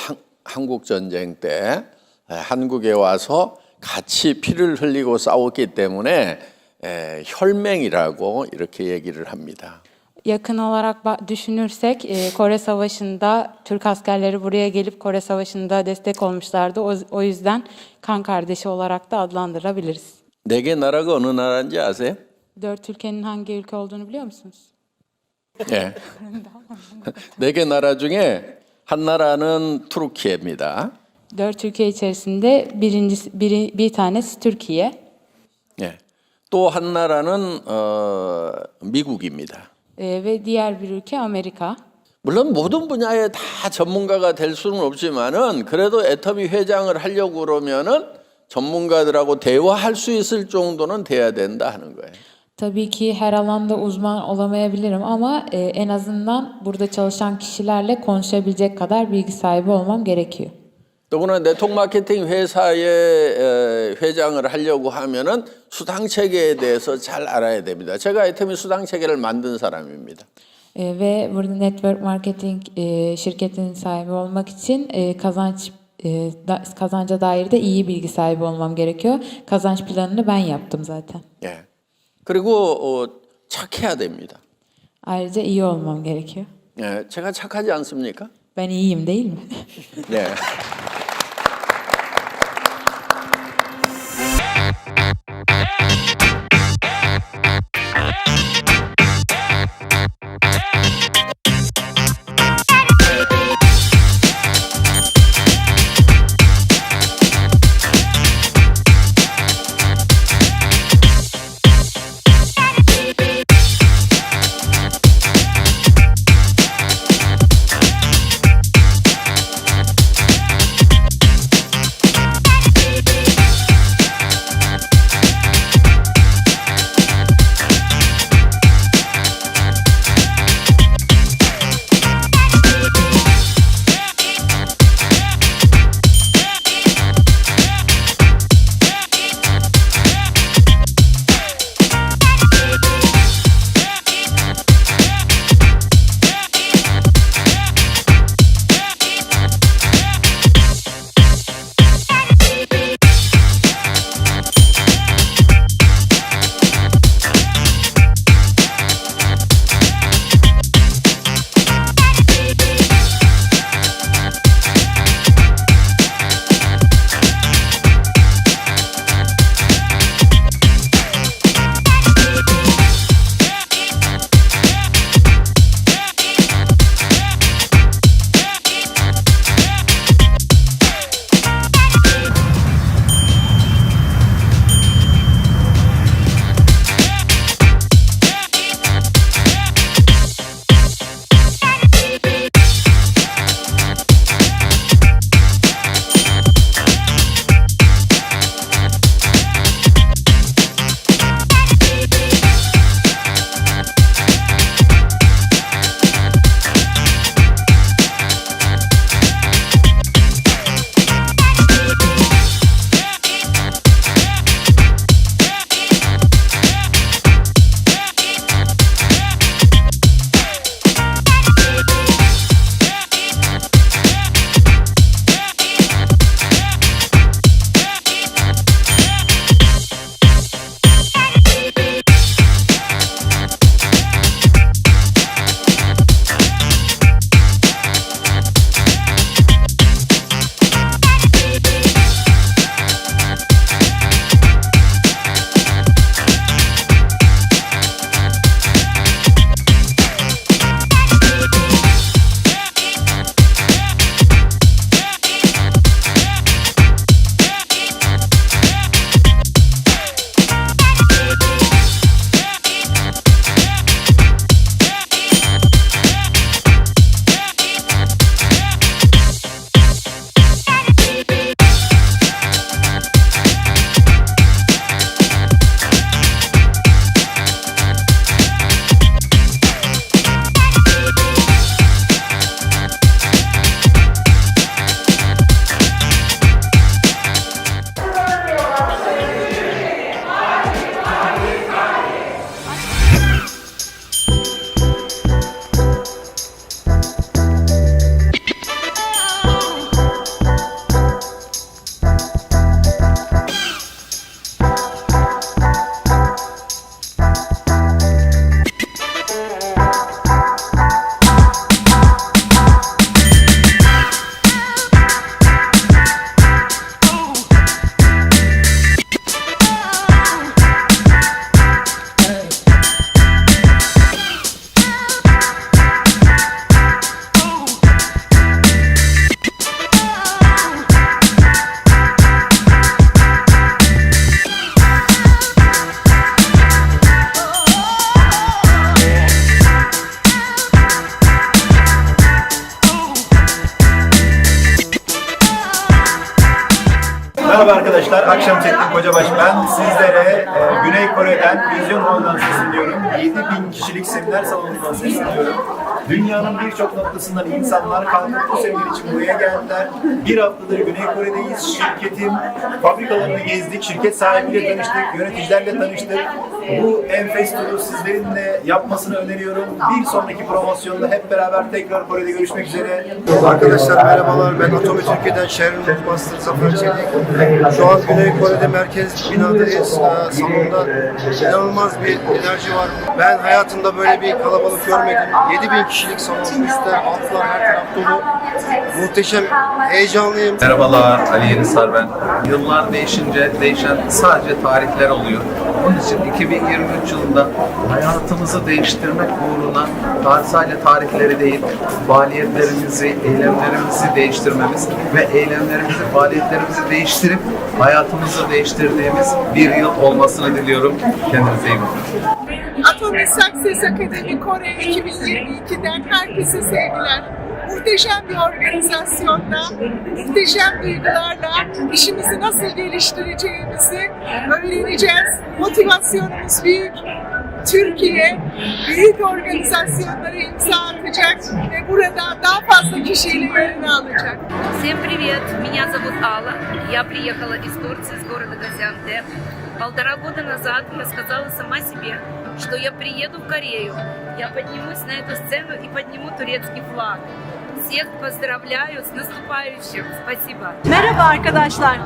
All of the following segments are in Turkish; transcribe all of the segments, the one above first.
대개는 어, 6.25 한, 한국 전쟁 때 에, 한국에 와서 같이 pi를 흘리고 싸웠기 때문에 에, 혈맹이라고 이렇게 얘기를 합니다. Yakın olarak düşünürsek e, Kore Savaşı'nda Türk askerleri buraya gelip Kore Savaşı'nda destek olmuşlardı. O, o yüzden kan kardeşi olarak da adlandırabiliriz. 네 개 나라가 어느 나라인지 아세요? Dört ülkenin hangi ülke olduğunu biliyor musunuz? 예. 네개 나라 중에 한 나라는 투르키예입니다. Dört ülke içerisinde birincisi, biri, bir tanesi Türkiye. 예. 또 한 나라는 어, 미국입니다. e, ve diğer bir ülke Amerika. 물론 모든 분야에 다 전문가가 될 수는 없지만은 그래도 애터미 회장을 하려고 그러면은 전문가들하고 대화할 수 있을 정도는 돼야 된다 하는 거예요. Tabii ki her alanda uzman olamayabilirim ama e, en azından burada çalışan kişilerle konuşabilecek kadar bilgi sahibi olmam gerekiyor. 더구나 네트워크 마케팅 회사의 에, 회장을 하려고 하면은 수당 체계에 대해서 잘 알아야 됩니다. 제가 애터미 수당 체계를 만든 사람입니다. E, ve burada network marketing e, şirketinin sahibi olmak için e, kazanç e, da, kazanca dair de iyi bilgi sahibi olmam gerekiyor. Kazanç planını ben yaptım zaten. 예. 그리고 어, 착해야 됩니다. Ayrıca iyi olmam gerekiyor. 예, 제가 착하지 않습니까? Ben iyiyim değil mi? 네. Merhaba arkadaşlar, akşam çektim Kocabaş ben. Sizlere e, Güney Kore'den Vizyon Hall'dan sesleniyorum. 7000 kişilik seminer salonundan sesleniyorum. Dünyanın birçok noktasından insanlar kalkıp bu seminer için buraya geldiler. Bir haftadır Güney Kore'deyiz. Şirketin fabrikalarını gezdik, şirket sahibiyle tanıştık, yöneticilerle tanıştık. Bu enfes turu sizlerin de yapmasını öneriyorum. Bir sonraki promosyonda hep beraber tekrar Kore'de görüşmek üzere. Arkadaşlar merhabalar. Ben Atomi Türkiye'den Sharon Master Zafer Çelik. Şu an Güney Kore'de merkez binadayız. Ee, Salonda inanılmaz bir enerji var. Ben hayatımda böyle bir kalabalık görmedim. 7000 kişilik salon. Üstler, altlar her taraf dolu. Muhteşem. Heyecanlıyım. Merhabalar, Ali Yenisar ben. Yıllar değişince değişen sadece tarihler oluyor. Onun için 2023 yılında hayatımızı değiştirmek uğruna sadece tarihleri değil, faaliyetlerimizi, eylemlerimizi değiştirmemiz ve eylemlerimizi, faaliyetlerimizi değiştirip hayatımızı değiştirdiğimiz bir yıl olmasını diliyorum. Kendinize iyi bakın. Atomic Success Akademi Kore 2022'den herkese sevgiler. Muhteşem bir organizasyonla, muhteşem duygularla işimizi nasıl geliştireceğimizi öğreneceğiz. Motivasyonumuz büyük. Türkiye büyük organizasyonlara imza atacak ve burada daha fazla kişiyle yerini alacak. Всем привет! Меня зовут Алла. Я приехала из Турции, с города Газиантеп. Полтора года назад я сказала сама себе, что я приеду в Корею, я поднимусь на эту сцену и подниму турецкий флаг. Всех поздравляю с наступающим. Спасибо. Merhaba arkadaşlar.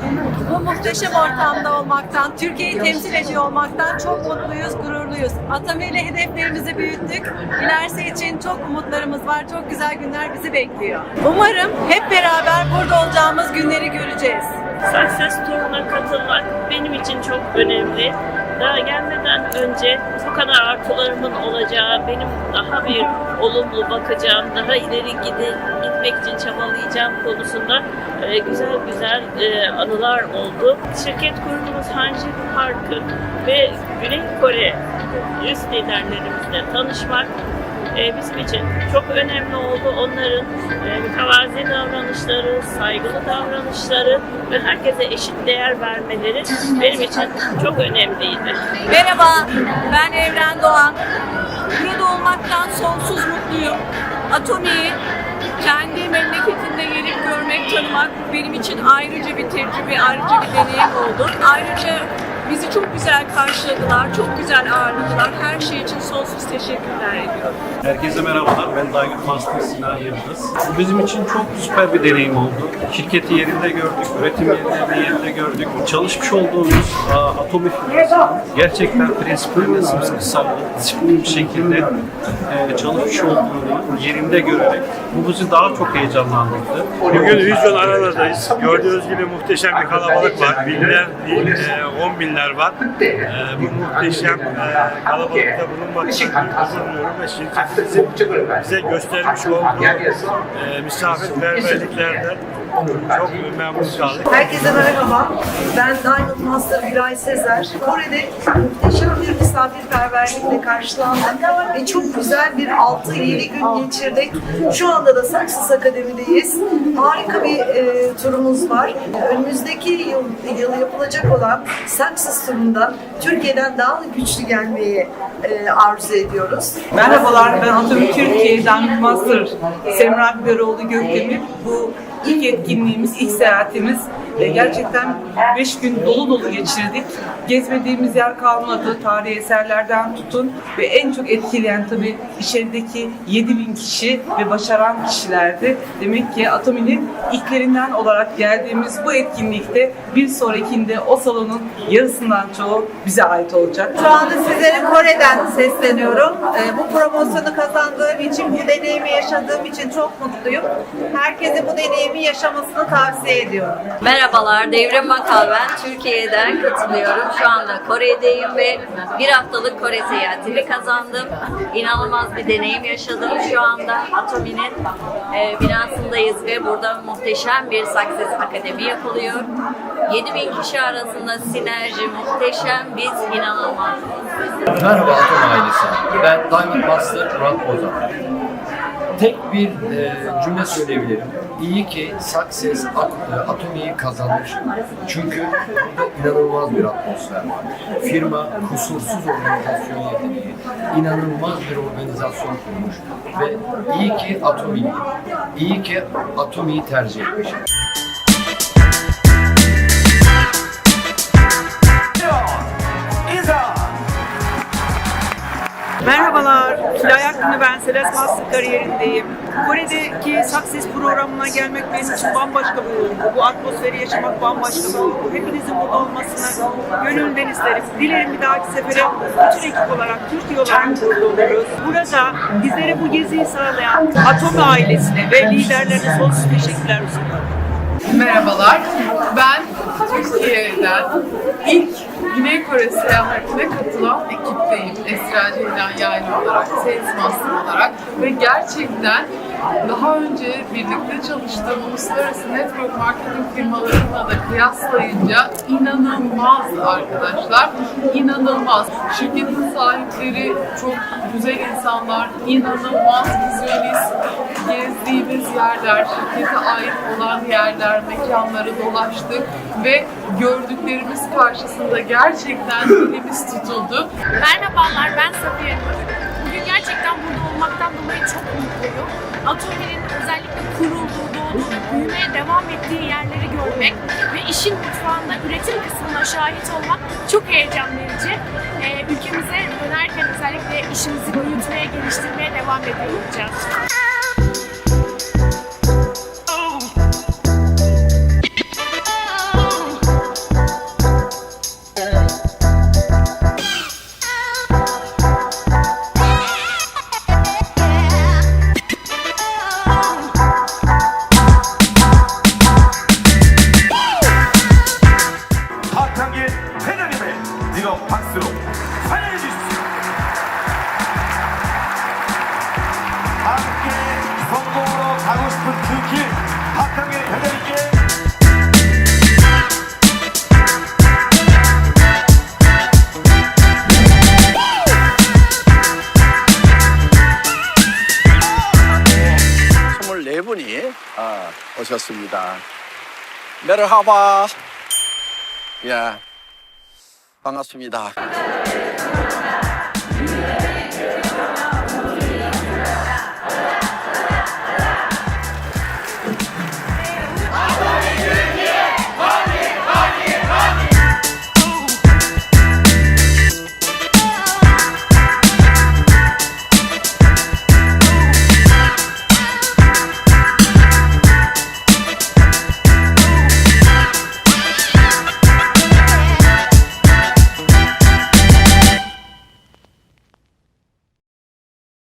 Bu muhteşem ortamda olmaktan, Türkiye'yi temsil ediyor olmaktan çok mutluyuz, gururluyuz. Atami ile hedeflerimizi büyüttük. İlerisi için çok umutlarımız var. Çok güzel günler bizi bekliyor. Umarım hep beraber burada olacağımız günleri göreceğiz. Success Tour'una katılmak benim için çok önemli. Daha gelmeden önce bu kadar artılarımın olacağı, benim daha bir olumlu bakacağım, daha ileri gide, gitmek için çabalayacağım konusunda e, güzel güzel e, anılar oldu. Şirket kurduğumuz Hanji Parkı ve Güney Kore üst liderlerimizle tanışmak e, bizim için çok önemli oldu. Onların e, davranışları, saygılı davranışları ve herkese eşit değer vermeleri benim için çok önemliydi. Merhaba, ben Evren Doğan. Burada olmaktan sonsuz mutluyum. Atomi'yi kendi memleketinde gelip görmek, tanımak benim için ayrıca bir tecrübe, ayrıca bir deneyim oldu. Ayrıca bizi çok güzel karşıladılar, çok güzel ağırladılar. Her şey için sonsuz teşekkürler ediyorum. Herkese merhabalar. Ben Daygın Master Sinan Yıldız. Bu bizim için çok süper bir deneyim oldu. Şirketi yerinde gördük, üretim yerinde yerinde gördük. Çalışmış olduğumuz Atomi gerçekten prensiplerine sımsıkı sarılı, disiplinli bir şekilde e, çalışmış olduğunu yerinde görerek bu bizi daha çok heyecanlandırdı. Bugün Vizyon Aralar'dayız. Gördüğünüz gibi muhteşem bir kalabalık var. Binler, bin, e, on binler var. E, bu muhteşem e, kalabalıkta bulunmak için gurur duyuyorum ve şirketimizin bize göstermiş olduğu e, misafirperverliklerden çok memnun kaldık. Herkese merhaba. Ben Diamond Master Güray Sezer. Kore'de muhteşem bir misafirperverlikle karşılandık ve çok güzel bir 6-7 gün geçirdik. Şu anda da Success Akademi'deyiz. Harika bir e, turumuz var. Önümüzdeki yıl, yıl yapılacak olan Success turunda Türkiye'den daha da güçlü gelmeyi e, arzu ediyoruz. Merhabalar, ben Atomi Türkiye'den Master Semra Biberoğlu Gökdemir. Bu ilk etkinliğimiz, ilk seyahatimiz. Gerçekten 5 gün dolu dolu geçirdik. Gezmediğimiz yer kalmadı. Tarihi eserlerden tutun ve en çok etkileyen tabii içerideki 7000 kişi ve başaran kişilerdi. Demek ki Atomi'nin ilklerinden olarak geldiğimiz bu etkinlikte bir sonrakinde o salonun yarısından çoğu bize ait olacak. Şu anda sizlere Kore'den sesleniyorum. Ee, bu promosyonu kazandığım için, bu deneyimi yaşadığım için çok mutluyum. Herkese bu deneyimi yaşamasını tavsiye ediyorum. Merhabalar, Devrim Bakal ben. Türkiye'den katılıyorum. Şu anda Kore'deyim ve bir haftalık Kore seyahatini kazandım. İnanılmaz bir deneyim yaşadım. Şu anda Atomi'nin e, binasındayız ve burada muhteşem bir Success Akademi yapılıyor. 7000 kişi arasında sinerji muhteşem, biz inanılmaz. Merhaba Atom ailesi. Ben Diamond Master Murat Bozan. Tek bir e, cümle söyleyebilirim. İyi ki At- Atomi'yi kazanmış. Çünkü inanılmaz bir atmosfer var. Firma kusursuz organizasyon yeteneği, inanılmaz bir organizasyon kurmuş ve iyi ki Atomi'yi, iyi ki Atomi'yi tercih etmiş. Merhabalar, Tülay Akgün'ü ben Seles Master kariyerindeyim. Kore'deki Success programına gelmek benim için bambaşka bir duygu. Bu atmosferi yaşamak bambaşka bir duygu. Hepinizin burada olmasını gönülden isterim. Dilerim bir dahaki sefere bütün ekip olarak, Türkiye olarak burada oluruz. Burada bizlere bu geziyi sağlayan Atom ailesine ve liderlerine sonsuz teşekkürler sunuyorum. Merhabalar, ben Türkiye'den ilk Güney Kore seyahatine katılan ekipteyim. Esra Ceylan Yaylı olarak, Sales Master olarak ve gerçekten daha önce birlikte çalıştığım uluslararası network marketing firmalarıyla da kıyaslayınca inanılmaz arkadaşlar. İnanılmaz. Şirketin sahipleri çok güzel insanlar, inanılmaz vizyonist, gezdiğimiz yerler, şirkete ait olan yerler, mekanları dolaştık ve gördüklerimiz karşısında gerçekten dilimiz tutuldu. Merhabalar, ben Safiye gerçekten burada olmaktan dolayı çok mutluyum. Atomi'nin özellikle kurulduğu, doğduğu ve büyümeye devam ettiği yerleri görmek ve işin mutfağında üretim kısmına şahit olmak çok heyecan verici. Ee, ülkemize dönerken özellikle işimizi büyütmeye, geliştirmeye devam ediyor 를 하바. 예. 반갑습니다.